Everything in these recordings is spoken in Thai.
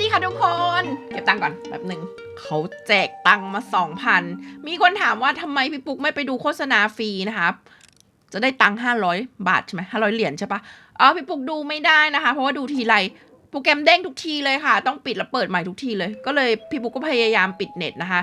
ดีค่ะทุกคน เก็บตังค์ก่อนแบบหนึ่งเขาแจกตังค์มาสองพันมีคนถามว่าทำไมพี่ปุ๊กไม่ไปดูโฆษณาฟรีนะครับ จะได้ตังค์ห้าร้อยบาทใช่ไหมห้าร้อยเหรียญใช่ปะอ๋อพี่ปุ๊กดูไม่ได้นะคะ เพราะว่าดูทีไรโปรแกรมเด้งทุกทีเลยค่ะ ต้องปิดแล้วเปิดใหม่ทุกทีเลย ก็เลยพี่ปุ๊กก็พยายามปิดเน็ตนะคะ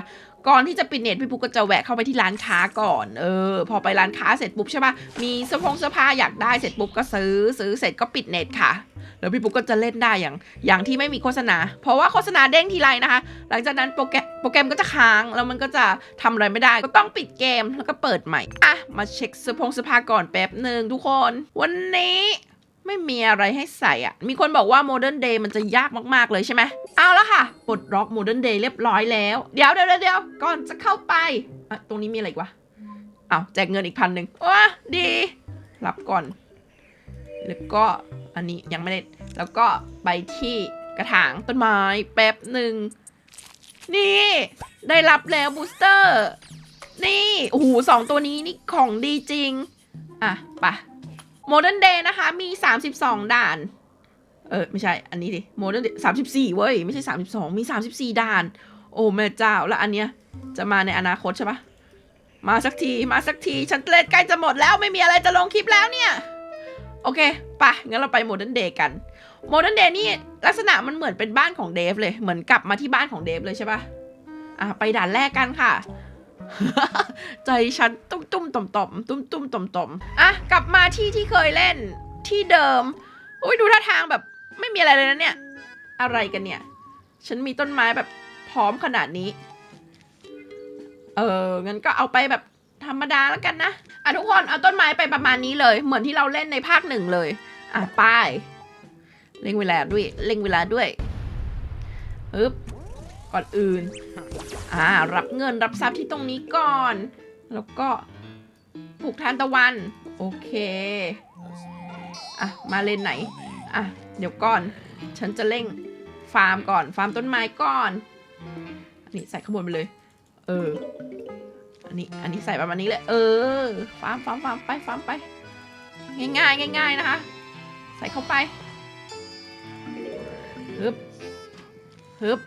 ก่อนที่จะปิดเน็ตพี่ปุ๊กก็จะแวะเข้าไปที่ร้านค้าก่อน เออ พอไปร้านค้าเสร็จปุ๊บใช่ปะมีเสื้อผงเสื้อผ้าอยากได้เสร็จปุ๊บก็ซื้อซื้อเสร็จก็ปิดเน็ตค่ะ แล้วพี่ปุ๊กก็จะเล่นได้อย่างอย่างที่ไม่มีโฆษณา เพราะว่าโฆษณาเด้งทีไรนะคะ หลังจากนั้นโปรแกรมโปรแกรมก็จะค้างแล้วมันก็จะทำอะไรไม่ได้ ก็ต้องปิดเกมแล้วก็เปิดใหม่อะมาเช็คเสื้อผงเสื้อผ้าก่อนแป๊บหนึ่งทุกคน วันนี้ ไม่มีอะไรให้ใส่อะ มีคนบอกว่า Modern Day มันจะยากมากๆเลยใช่ไหม เอาละค่ะปลดล็อก Modern Day เรียบร้อยแล้ว เดี๋ยวเดี๋ยวเดี๋ยวก่อนจะเข้าไปอะตรงนี้มีอะไรอีกวะ เอาแจกเงินอีกพันหนึ่งว้าดี รับก่อน แล้วก็อันนี้ยังไม่ได้ แล้วก็ไปที่กระถางต้นไม้แป๊บหนึ่ง นี่ ได้รับแล้วบูสเตอร์ นี่ โอ้โหสองตัวนี้นี่ของดีจริง อะ ไป โมเดิร์นเดย์นะคะ มี 32 ด่าน เออ ไม่ใช่ อันนี้ดิโมเดิร์นเดย์สามสิบสี่เว้ย ไม่ใช่32มี34ด่าน โอ้แม่เจ้า แล้วอันเนี้ย จะมาในอนาคตใช่ปะมาสักที มาสักที ฉันเล่นใกล้จะหมดแล้ว ไม่มีอะไรจะลงคลิปแล้วเนี่ย โอเค ไป งั้นเราไปโมเดิร์นเดย์กัน โมเดิร์นเดย์นี่ลักษณะมันเหมือนเป็นบ้านของเดฟเลย เหมือนกลับมาที่บ้านของเดฟเลยใช่ปะอะ ไปด่านแรกกันค่ะ ใจฉันตุ้มตุ้มต่อมต่อมตุ้มตุ้มต่อมต่อมอะกลับมาที่ที่เคยเล่นที่เดิมอุ้ยดูท่าทางแบบไม่มีอะไรเลยนะเนี่ย อะไรกันเนี่ย ฉันมีต้นไม้แบบพร้อมขนาดนี้ เอองั้นก็เอาไปแบบธรรมดาแล้วกันนะอะทุกคนเอาต้นไม้ไปประมาณนี้เลย เหมือนที่เราเล่นในภาคหนึ่งเลย อะป้ายเร่งเวลาด้วยเร่งเวลาด้วยฮึบก่อนอื่น อ่ารับเงินรับทรัพย์ที่ตรงนี้ก่อน แล้วก็ปลูกทานตะวัน โอเค อะ มาเลนไหน อะ เดี๋ยวก่อน ฉันจะเร่งฟาร์มก่อน ฟาร์มต้นไม้ก่อน อันนี้ใส่ข้างบนไปเลย เออ อันนี้ อันนี้ใส่ประมาณนี้เลย เออ ฟาร์มฟาร์มฟาร์มไป ฟาร์มไป ง่ายๆง่ายๆนะคะ ใส่เข้าไป ฮึบ ฮึบ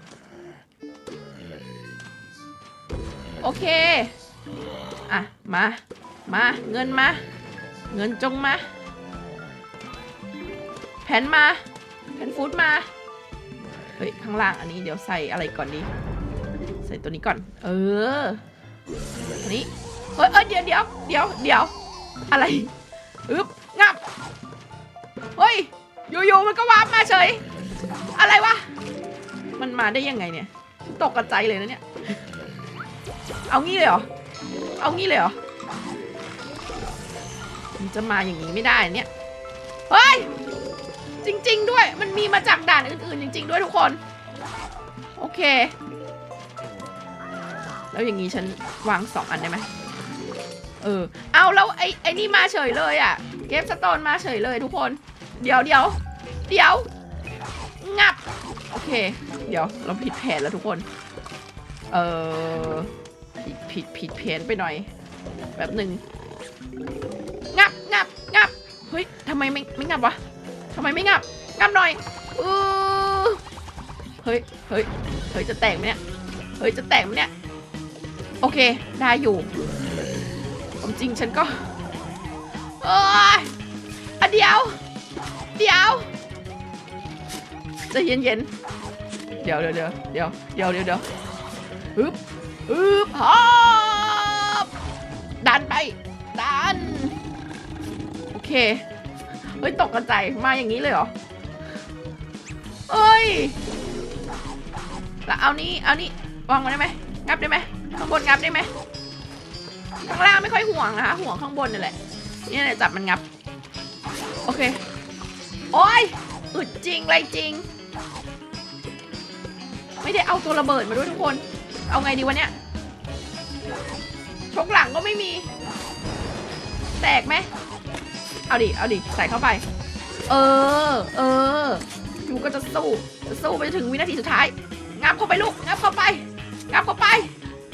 โอเค อะ มา มา เงินมา เงินจงมา แผ่นมา แผ่นฟูดมา เฮ้ย ข้างล่างอันนี้เดี๋ยวใส่อะไรก่อนดี ใส่ตัวนี้ก่อน เอออันนี้เฮ้ยเเดี๋ยวเดี๋ยวเดี๋ยวเดี๋ยว อะไร อึ๊บ งับ เฮ้ย อยู่ๆมันก็วาร์ปมาเฉย อะไรวะ มันมาได้ยังไงเนี่ย ตกกระใจเลยนะเนี่ย เอางี้เลยเหรอ เอางี้เลยเหรอมันจะมาอย่างนี้ไม่ได้เนี่ย เฮ้ย จริง ๆ ด้วย มันมีมาจากด่านอื่นๆ จริง ๆ ด้วยทุกคน โอเค แล้วอย่างนี้ฉันวางสองอันได้ไหมเออ เอาแล้วไอ้ไอ้นี่มาเฉยเลยอะ่ะ เกฟสโตนมาเฉยเลยทุกคน เดี๋ยวเดี๋ยวเดี๋ยว งับ โอเค เดี๋ยวเราผิดแผนแล้วทุกคน เออ ผิดผิดผิดแผนไปหน่อย แบบหนึ่งงับงับงับเฮ้ยทำไมไม่ไม่งับวะทำไมไม่งับงับหน่อยอือเฮ้ยเฮ้ยเฮ้ยจะแตกไหมเนี่ยเฮ้ยจะแตกไหมเนี่ยโอเคได้อยู่ความจริงฉันก็เอ้ยอะเดียว เดียวจะเย็นเดี๋ยวเดี๋ยวเดี๋ยวเดี๋ยวเดี๋ยวเดี๋ยวเดี๋ยวฮึบ ฮึบฮอบดันไป ดัน โอเค เฮ้ย ตกกระใจายมาอย่างนี้เลยเหรอ เอ้ย แล้วเอานี้ เอานี้วางมาได้ไหม งับได้ไหม ข้างบนงับได้ไหม ข้างล่างไม่ค่อยห่วงนะคะ ห่วงข้างบนนี่แหละ นี่แหละจับมันงับ โอเค โอ้ยอึดจริงไรจริง ไม่ได้เอาตัวระเบิดมาด้วยทุกคน เอาไงดีวะเนี่ยชกหลังก็ไม่มี แตกไหมเอาดิ เอาดิ ใส่เข้าไป เออ เออยูก็จะสู้ จะสู้ไปจนถึงวินาทีสุดท้าย งับเข้าไปลูก งับเข้าไป งับเข้าไป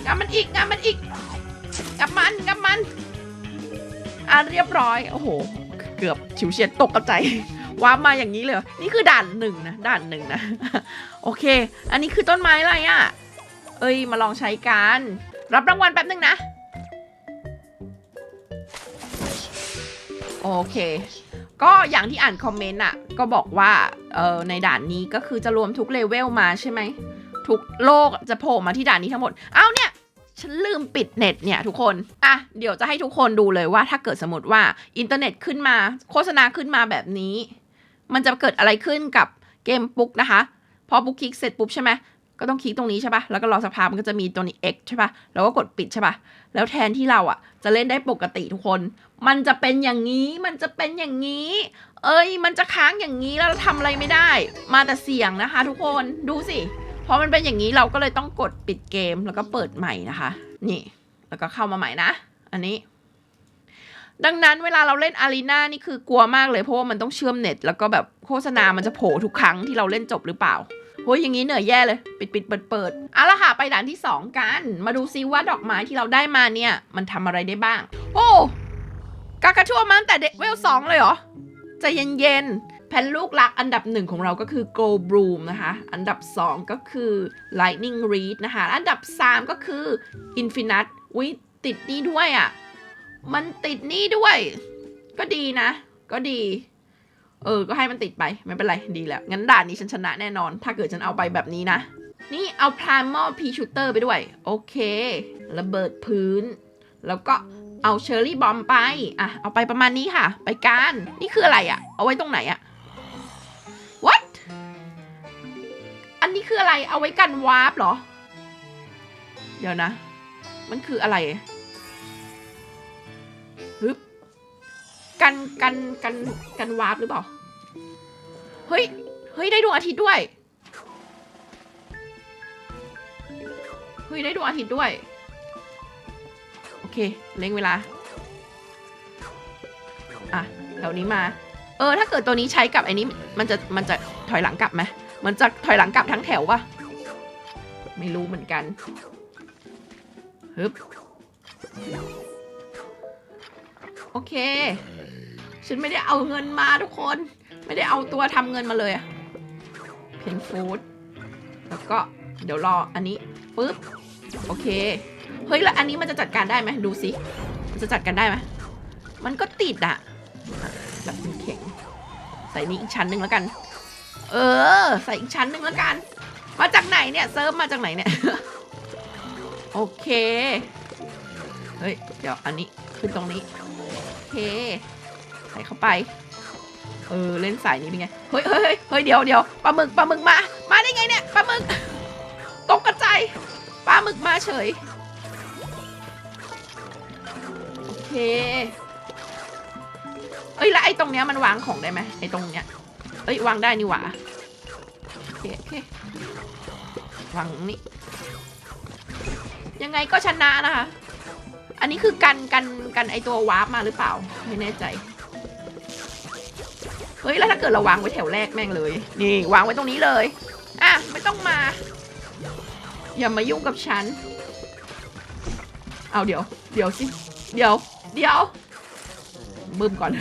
งับมันอีก งับมันอีก งับมัน งับมัน อะเรียบร้อย โอ้โห เกือบฉิวเฉียดตกกระใจวามาอย่างนี้เลย นี่คือด่านหนึ่งนะ ด่านหนึ่งนะ โอเค อันนี้คือต้นไม้อะไรอะ่ะ เอ้ยมาลองใช้กัน รับรางวัลแป๊บนึงนะ โอเค ก็อย่างที่อ่านคอมเมนต์อะ ก็บอกว่าเออในด่านนี้ก็คือจะรวมทุกเลเวลมาใช่ไหม ทุกโลกจะโผล่มาที่ด่านนี้ทั้งหมด เอาเนี่ยฉันลืมปิดเน็ตเนี่ยทุกคน อะ เดี๋ยวจะให้ทุกคนดูเลยว่าถ้าเกิดสมมติว่าอินเทอร์เน็ตขึ้นมา โฆษณาขึ้นมาแบบนี้ มันจะเกิดอะไรขึ้นกับเกมปุ๊กนะคะ พอปุ๊กคลิกเสร็จปุ๊บใช่ไหม ก็ต้องคลิกตรงนี้ใช่ปะแล้วก็รอสักพักมันก็จะมีตัวนี้ X ใช่ปะแล้วก็กดปิดใช่ปะแล้วแทนที่เราอะ จะเล่นได้ปกติทุกคน มันจะเป็นอย่างนี้ มันจะเป็นอย่างนี้ เอ้ย มันจะค้างอย่างนี้แล้วเราทำอะไรไม่ได้ มาแต่เสียงนะคะ ทุกคน ดูสิพอมันเป็นอย่างนี้เราก็เลยต้องกดปิดเกมแล้วก็เปิดใหม่นะคะ นี่ แล้วก็เข้ามาใหม่นะ อันนี้ ดังนั้นเวลาเราเล่นอารีนานี่คือกลัวมากเลยเพราะว่ามันต้องเชื่อมเน็ต แล้วก็แบบโฆษณามันจะโผล่ทุกครั้งที่เราเล่นจบหรือเปล่า โอ้ยอย่างนี้เหนื่อยแย่เลย ปิดปิดเปิดเปิดเอาละค่ะไปด่านที่ 2 กัน มาดูซิว่าดอกไม้ที่เราได้มาเนี่ย มันทำอะไรได้บ้าง โอ้กากระชั่วมาตั้งแต่เด็กเวลสองเลยเหรอใจเย็นๆแผ่นลูกรักอันดับหนึ่งของเราก็คือ Go Bloom นะคะ อันดับ 2 ก็คือ Lightning Reed นะคะ อันดับ 3 ก็คือ Infinite วิติดนี่ด้วยอะ่ะ มันติดนี่ด้วย ก็ดีนะ ก็ดี เออ ก็ให้มันติดไป ไม่เป็นไร ดีแล้ว งั้นด่านนี้ฉันชนะแน่นอน ถ้าเกิดฉันเอาไปแบบนี้นะ นี่เอา Primal P Shooter ไปด้วย โอเค ระเบิดพื้น แล้วก็เอาเชอร์รี่บอมไป อะ เอาไปประมาณนี้ค่ะ ไปกัน นี่คืออะไรอะ่ะ เอาไว้ตรงไหนอะ่ะ what อันนี้คืออะไร เอาไว้กันวาร์ปเหรอ เดี๋ยวนะ มันคืออะไรฮึบ กันกันกันกันวาร์ปหรือเปล่า เฮ้ย เฮ้ยได้ดวงอาทิตย์ด้วย เฮ้ยได้ดวงอาทิตย์ด้วย โอเค เล็งเวลา อะแถวนี้มา เออ ถ้าเกิดตัวนี้ใช้กับไอ้นี้ มันจะมันจะถอยหลังกลับไหมมันจะถอยหลังกลับทั้งแถวปะไม่รู้เหมือนกันฮึบโอเค ฉันไม่ได้เอาเงินมาทุกคน ไม่ได้เอาตัวทำเงินมาเลยอะเพนฟูดแล้วก็เดี๋ยวรออันนี้ปึ๊บโอเค เฮ้ยแล้วอันนี้มันจะจัดการได้ไหมดูสิมันจะจัดการได้ไหมมันก็ติดอะแบบมันแข็งใส่นี้อีกชั้นหนึ่งแล้วกัน เออ ใส่อีกชั้นหนึ่งแล้วกัน มาจากไหนเนี่ยเซิร์ฟมาจากไหนเนี่ยโอเค เฮ้ย เดี๋ยวอันนี้ขึ้นตรงนี้ โอเค ใส่เข้าไป เออเล่นสายนี้เป็นไง เฮ้ยเฮ้ยเฮ้ยเดี๋ยวเดี๋ยวปลาหมึกปลาหมึกมา มาได้ไงเนี่ยปลาหมึกตกกระจายปลาหมึกมาเฉย โอเค เอ้ยแล้วไอ้ตรงเนี้ยมันวางของได้ไหมไอ้ตรงเนี้ย เอ้ยวางได้นี่หว่าโอเคโอเควางนี่ยังไงก็ชนะนะคะ อันนี้คือกันกันกันไอตัววาร์ปมาหรือเปล่า ไม่แน่ใจ เฮ้ยแล้วถ้าเกิดเราวางไว้แถวแรกแม่งเลย นี่วางไว้ตรงนี้เลย อะไม่ต้องมา อย่ามายุ่งกับฉัน เอาเดี๋ยว เดี๋ยวสิ เดี๋ยว เดี๋ยวบึ้มก่อน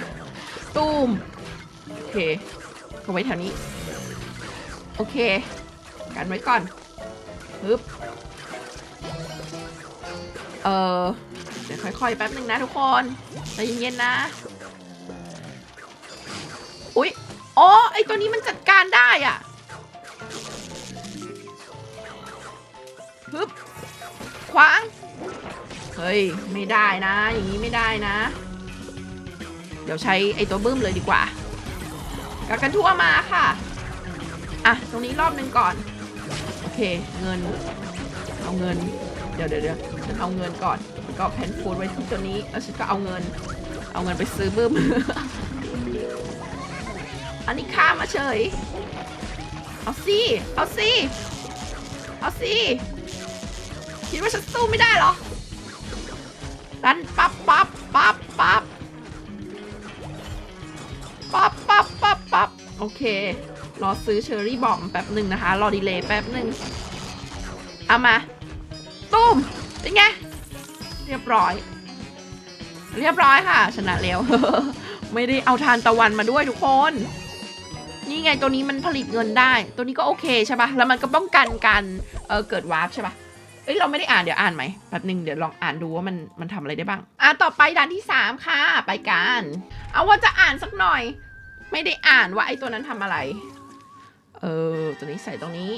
ตูมโอเคเอาไว้แถวนี้ โอเค กันไว้ก่อนปึ๊บเออเดี๋ยวค่อยๆแป๊บหนึ่งนะทุกคนใจเย็นๆนะ อุ๊ย อ๋อ ไอตัวนี้มันจัดการได้อะฮึบขวาง เฮ้ย ไม่ได้นะ อย่างนี้ไม่ได้นะ เดี๋ยวใช้ไอตัวบึ้มเลยดีกว่ากักกันทั่วมาค่ะ อะ ตรงนี้รอบหนึ่งก่อน โอเค เงิน เอาเงิน เดี๋ยวเดี๋ยวเดี๋ยวฉันเอาเงินก่อน ก็แพนฟูดไว้ที่ตัวนี้ แล้วฉันก็เอาเงิน เอาเงินไปซื้อบึ้ม อันนี้ข้ามาเฉย เอาสิ เอาสิ เอาสิคิดว่าฉันสู้ไม่ได้เหรอดันปั๊บปั๊บปั๊บปั๊บปั๊บปั๊บปั๊บปั๊บโอเค รอซื้อเชอร์รี่บอมแป๊บหนึ่งนะคะ รอดีเลย์แป๊บหนึ่งเอามา ตุ้ม เป็นไง เรียบร้อย เรียบร้อยค่ะ ชนะแล้ว ไม่ได้เอาทานตะวันมาด้วยทุกคน นี่ไงตัวนี้มันผลิตเงินได้ ตัวนี้ก็โอเคใช่ปะแล้วมันก็ป้องกันการเออเกิดวาร์ปใช่ปะเอ้ยเราไม่ได้อ่านเดี๋ยวอ่านไหมแป๊บหนึ่งเดี๋ยวลองอ่านดูว่ามันมันทำอะไรได้บ้าง อะต่อไปด่านที่สามค่ะ ไปกัน เอาว่าจะอ่านสักหน่อย ไม่ได้อ่านว่าไอ้ตัวนั้นทำอะไร เออตัวนี้ใส่ตรงนี้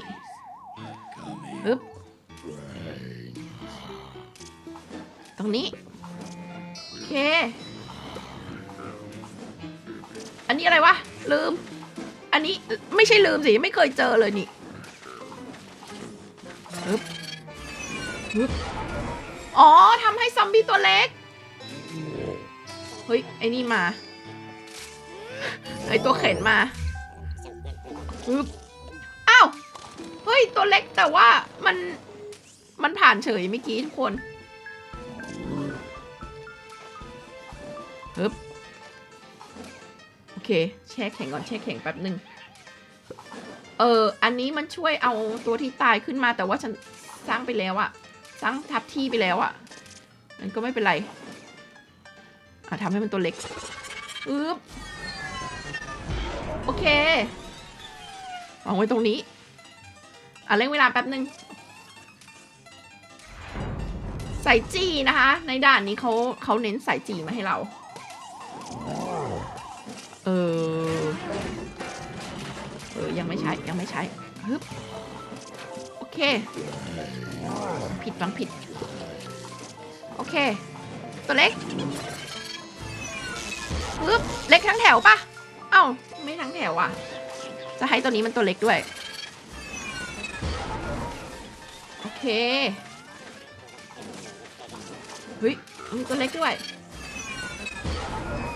ปึ๊บตรงนี้โอเค อันนี้อะไรวะ ลืม อันนี้ไม่ใช่ลืมสิ ไม่เคยเจอเลยนี่ปึ๊บปึ๊บอ๋อทำให้ซอมบี้ตัวเล็ก เฮ้ย ไอ้นี่มา ไอ้ตัวเข็นมาปึ๊บอ้าว เฮ้ย ตัวเล็กแต่ว่ามันมันผ่านเฉยเมื่อกี้ทุกคนปึ๊บ เค แช่แข็งก่อนแช่แข็งแป๊บหนึ่งเออ อันนี้มันช่วยเอาตัวที่ตายขึ้นมา แต่ว่าฉันสร้างไปแล้วอะสร้างทับที่ไปแล้วอะมันก็ไม่เป็นไร อะทำให้มันตัวเล็กอึ๊บโอเควางไว้ตรงนี้ อะเร่งเวลาแป๊บหนึ่งใส่จีนะคะ ในด่านนี้เขาเขาเน้นใส่จีมาให้เรา เออ เออ ยังไม่ใช้ ยังไม่ใช้ฮึบโอเค ผิดบังผิด โอเค ตัวเล็กฮึบเล็กทั้งแถวปะเอ้า ไม่ทั้งแถวอะ จะให้ตัวนี้มันตัวเล็กด้วย โอเค เฮ้ยตัวเล็กด้วย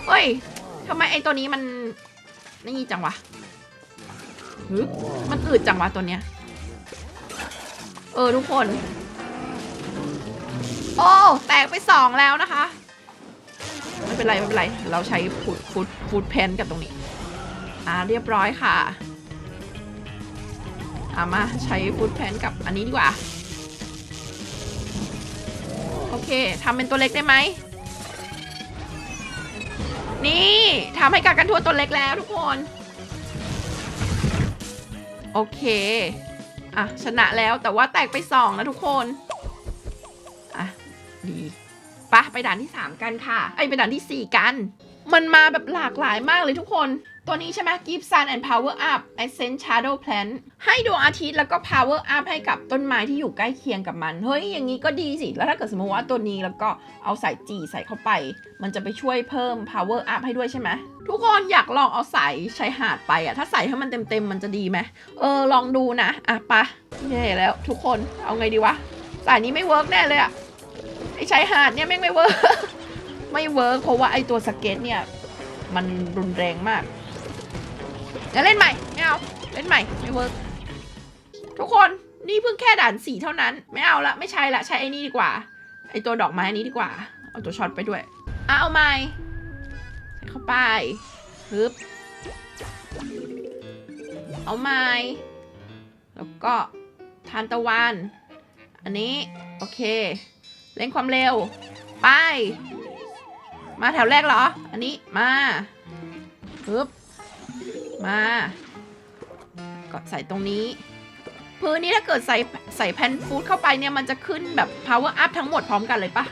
เฮ้ย ทำไมไอ้ตัวนี้มันนี่จังวะฮึมันอืดจังวะตัวเนี้ย เออทุกคน โอ้แตกไปสองแล้วนะคะ ไม่เป็นไรไม่เป็นไร เราใช้ฟูดฟูดฟูดแพนกับตรงนี้ อ่าเรียบร้อยค่ะอามาใช้ฟูดแพนกับอันนี้ดีกว่า โอเคทำเป็นตัวเล็กได้ไหม นี่ทำให้การกันทั่วตัวเล็กแล้วทุกคน โอเค อะ ชนะแล้วแต่ว่าแตกไปสองนะทุกคน อะ ดีปะไปด่านที่ 3 กันค่ะ ไอไปด่านที่ 4 กัน มันมาแบบหลากหลายมากเลยทุกคน ตัวนี้ใช่ไหม Give Sun and Power Up Ascent Shadow Plant ให้ดวงอาทิตย์แล้วก็ Power Up ให้กับต้นไม้ที่อยู่ใกล้เคียงกับมัน เฮ้ย อย่างนี้ก็ดีสิ แล้วถ้าเกิดสมมติว่าตัวนี้แล้วก็เอาสายจีใส่เข้าไป มันจะไปช่วยเพิ่ม Power Up ให้ด้วยใช่ไหม ทุกคนอยากลองเอาสายชายหาดไปอะถ้าใส่ให้มันเต็มๆ มันจะดีไหม เออ ลองดูนะ อะปะแย่แล้วทุกคน เอาไงดีวะ สายนี้ไม่เวิร์กแน่เลยอะไอชายหาดเนี่ยแม่งไม่เวิร์ก ไม่เวิร์กเพราะว่าไอตัวสเก็ตเนี่ย มันรุนแรงมาก จะเล่นใหม่ไม่เอาเล่นใหม่ไม่เวิร์กทุกคนนี่เพิ่งแค่ด่านสีเท่านั้น ไม่เอาละไม่ใช่ละใช้ไอ้นี่ดีกว่าไอตัวดอกไม้อันนี้ดีกว่า เอาตัวช็อตไปด้วยอะเอาใหม่ใส่เข้าไปฮึบเอาใหม่แล้วก็ทานตะวัน อันนี้โอเคเร่งความเร็ว ไป มาแถวแรกเหรอ อันนี้มาปึ๊บ มาก็ใส่ตรงนี้ พื้นนี้ถ้าเกิดใส่ใส่แพนฟูดเข้าไปเนี่ยมันจะขึ้นแบบ power up ทั้งหมดพร้อมกันเลยปะ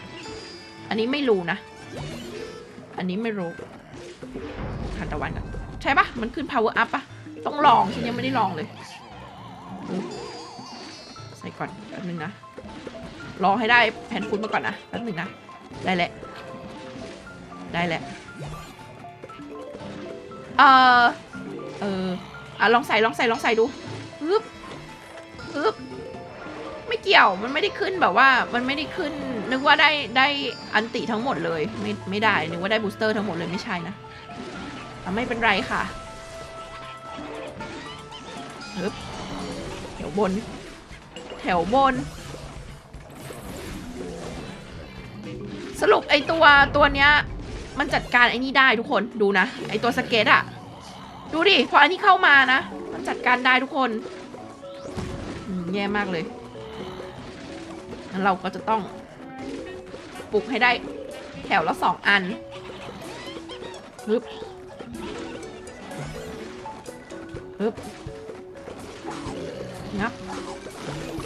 อันนี้ไม่รู้นะ อันนี้ไม่รู้ทันตะวันกันใช่ปะมันขึ้น power up ปะต้องลองฉันยังไม่ได้ลองเลย ใส่ก่อนแป๊บนึงนะ รอให้ได้แผ่นฟุตมาก่อนนะแป๊บนึงนะ ได้แหละ ได้แหละ เอ่อ เอออะลองใส่ลองใส่ลองใส่ดูฮึบฮึบไม่เกี่ยวมันไม่ได้ขึ้นแบบว่ามันไม่ได้ขึ้น นึกว่าได้ได้อันติทั้งหมดเลย ไม่ไม่ได้นึกว่าได้บูสเตอร์ทั้งหมดเลยไม่ใช่นะอะไม่เป็นไรค่ะฮึบแถวบน แถวบน สรุปไอตัวตัวเนี้ยมันจัดการไอ้นี่ได้ทุกคนดูนะ ไอตัวสเก็ตอะ ดูดิ พออันนี้เข้ามานะ มันจัดการได้ทุกคนแย่มากเลยงั้นเราก็จะต้องปลุกให้ได้แถวละสองอันปึ๊บฮึบงับ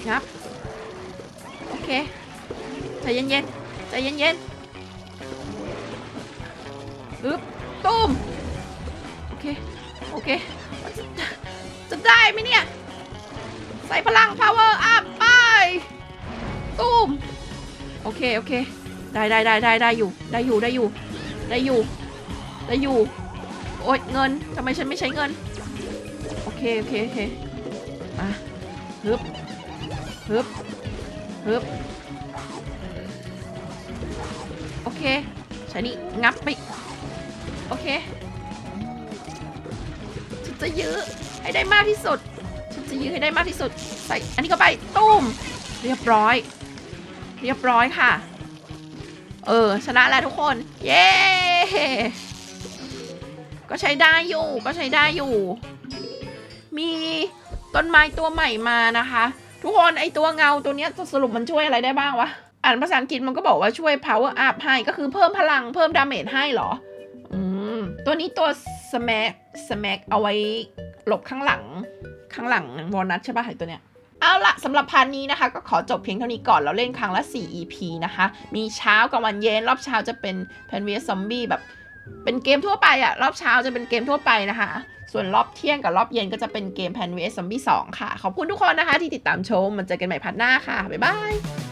งับ โอเค ใจเย็นๆ ใจเย็นๆฮึบตุ้ม เคจะได้ไหมเนี่ย ใส่พลัง power up ไปตุ้มโอเค โอเค ได้ได้ได้ได้ได้อยู่ ได้อยู่ ได้อยู่ ได้อยู่ ได้อยู่ โอ๊ย เงิน ทำไมฉันไม่ใช้เงิน โอเค โอเค โอเค มาฮึบฮึบฮึบโอเคใช้นี่งับไป โอเค จะยื้อให้ได้มากที่สุด ฉันจะยื้อให้ได้มากที่สุด ใส่อันนี้เข้าไปตุ้ม เรียบร้อย เรียบร้อยค่ะ เออ ชนะแล้วทุกคน เย้ ก็ใช้ได้อยู่ ก็ใช้ได้อยู่ มีต้นไม้ตัวใหม่มานะคะ ทุกคนไอตัวเงาตัวเนี้ยสรุปมันช่วยอะไรได้บ้างวะ อ่านภาษาอังกฤษมันก็บอกว่าช่วย power up ให้ ก็คือเพิ่มพลังเพิ่มดาเมจให้เหรอ อืม ตัวนี้ตัว smack smack เอาไว้หลบข้างหลังข้างหลังวอลนัทใช่ป่ะไอตัวเนี้ยเอาละสำหรับพาร์ทนี้นะคะ ก็ขอจบเพียงเท่านี้ก่อนเราเล่นครั้งละ 4 EP นะคะ มีเช้ากับวันเย็น รอบเช้าจะเป็นแพนเวียซอมบี้แบบ เป็นเกมทั่วไปอะรอบเช้าจะเป็นเกมทั่วไปนะคะ ส่วนรอบเที่ยงกับรอบเย็นก็จะเป็นเกมแพนเวียซอมบี้2ค่ะ ขอบคุณทุกคนนะคะที่ติดตามชมมันเจอกันใหม่พาร์ทหน้าค่ะ บ๊ายบาย